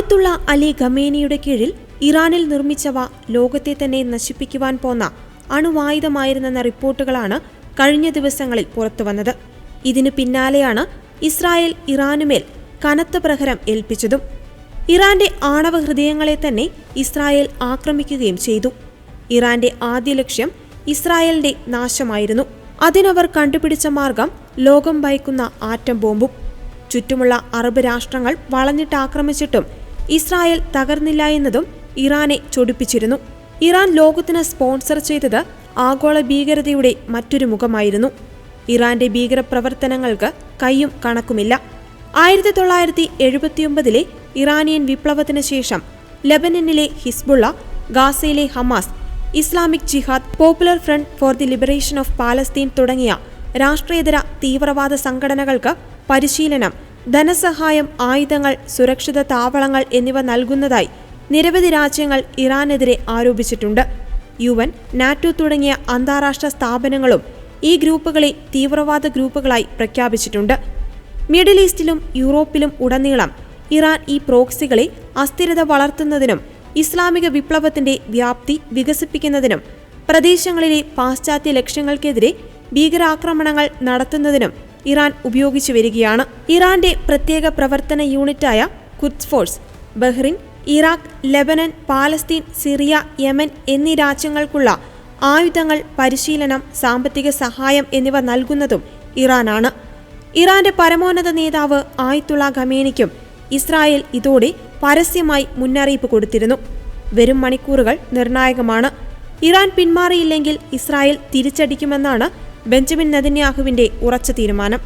ആയത്തുള്ള അലി ഖമേനിയുടെ കീഴിൽ ഇറാനിൽ നിർമ്മിച്ചവ ലോകത്തെ തന്നെ നശിപ്പിക്കുവാൻ പോന്ന അണുവായുധമായിരുന്നെന്ന റിപ്പോർട്ടുകളാണ് കഴിഞ്ഞ ദിവസങ്ങളിൽ പുറത്തുവന്നത് ഇതിനു പിന്നാലെയാണ് ഇസ്രായേൽ ഇറാനുമേൽ കനത്ത പ്രഹരം ഏൽപ്പിച്ചതും. ഇറാന്റെ ആണവ ഹൃദയങ്ങളെ തന്നെ ഇസ്രായേൽ ആക്രമിക്കുകയും ചെയ്തു. ഇറാന്റെ ആദ്യ ലക്ഷ്യം ഇസ്രായേലിന്റെ നാശമായിരുന്നു. അതിനവർ കണ്ടുപിടിച്ച മാർഗം ലോകം ഭയക്കുന്ന ആറ്റം ബോംബും. ചുറ്റുമുള്ള അറബ് രാഷ്ട്രങ്ങൾ വളഞ്ഞിട്ട് ആക്രമിച്ചിട്ടും ഇസ്രായേൽ തകർന്നില്ല എന്നതും ഇറാനെ ചൊടിപ്പിച്ചിരുന്നു. ഇറാൻ ലോകത്തിന് സ്പോൺസർ ചെയ്തത് ആഗോള ഭീകരതയുടെ മറ്റൊരു മുഖമായിരുന്നു. ഇറാന്റെ ഭീകരപ്രവർത്തനങ്ങൾക്ക് കൈയും കണക്കുമില്ല. ആയിരത്തി തൊള്ളായിരത്തി എഴുപത്തിയൊമ്പതിലെ ഇറാനിയൻ വിപ്ലവത്തിന് ശേഷം ലബനനിലെ ഹിസ്ബുള്ള ഗാസയിലെ Hamas Islamic Jihad popular front for the liberation of Palestine തുടങ്ങിയ രാഷ്ട്രീയതര തീവ്രവാദ സംഘടനകൾക്ക് പരിശീലനം ധനസഹായം ആയുധങ്ങൾ സുരക്ഷിത താവളങ്ങൾ എന്നിവ നൽകുന്നതായി നിരവധി രാജ്യങ്ങൾ ഇറാനെതിരെ ആരോപിച്ചിട്ടുണ്ട്. യു എൻ നാറ്റോ തുടങ്ങിയ അന്താരാഷ്ട്ര സ്ഥാപനങ്ങളും ഈ ഗ്രൂപ്പുകളെ തീവ്രവാദ ഗ്രൂപ്പുകളായി പ്രഖ്യാപിച്ചിട്ടുണ്ട്. മിഡിൽ ഈസ്റ്റിലും യൂറോപ്പിലും ഉടനീളം ഇറാൻ ഈ പ്രോക്സികളെ അസ്ഥിരത വളർത്തുന്നതിനും ഇസ്ലാമിക വിപ്ലവത്തിന്റെ വ്യാപ്തി വികസിപ്പിക്കുന്നതിനും പ്രദേശങ്ങളിലെ പാശ്ചാത്യ ലക്ഷ്യങ്ങൾക്കെതിരെ ഭീകരാക്രമണങ്ങൾ നടത്തുന്നതിനും ഇറാൻ ഉപയോഗിച്ചു വരികയാണ്. ഇറാന്റെ പ്രത്യേക പ്രവർത്തന യൂണിറ്റായ Quds force Bahrain Iraq Lebanon Palestine Syria Yemen എന്നീ രാജ്യങ്ങൾക്കുള്ള ആയുധങ്ങൾ പരിശീലനം സാമ്പത്തിക സഹായം എന്നിവ നൽകുന്നതും ഇറാനാണ്. ഇറാന്റെ പരമോന്നത നേതാവ് ആയത്തുള്ള ഖമേനിക്കും ഇസ്രായേൽ ഇതോടെ പരസ്യമായി മുന്നറിയിപ്പ് കൊടുത്തിരുന്നു. വരും മണിക്കൂറുകൾ നിർണായകമാണ്. ഇറാൻ പിന്മാറിയില്ലെങ്കിൽ ഇസ്രായേൽ തിരിച്ചടിക്കുമെന്നാണ് ബെഞ്ചമിൻ നെതന്യാഹുവിന്റെ ഉറച്ച തീരുമാനം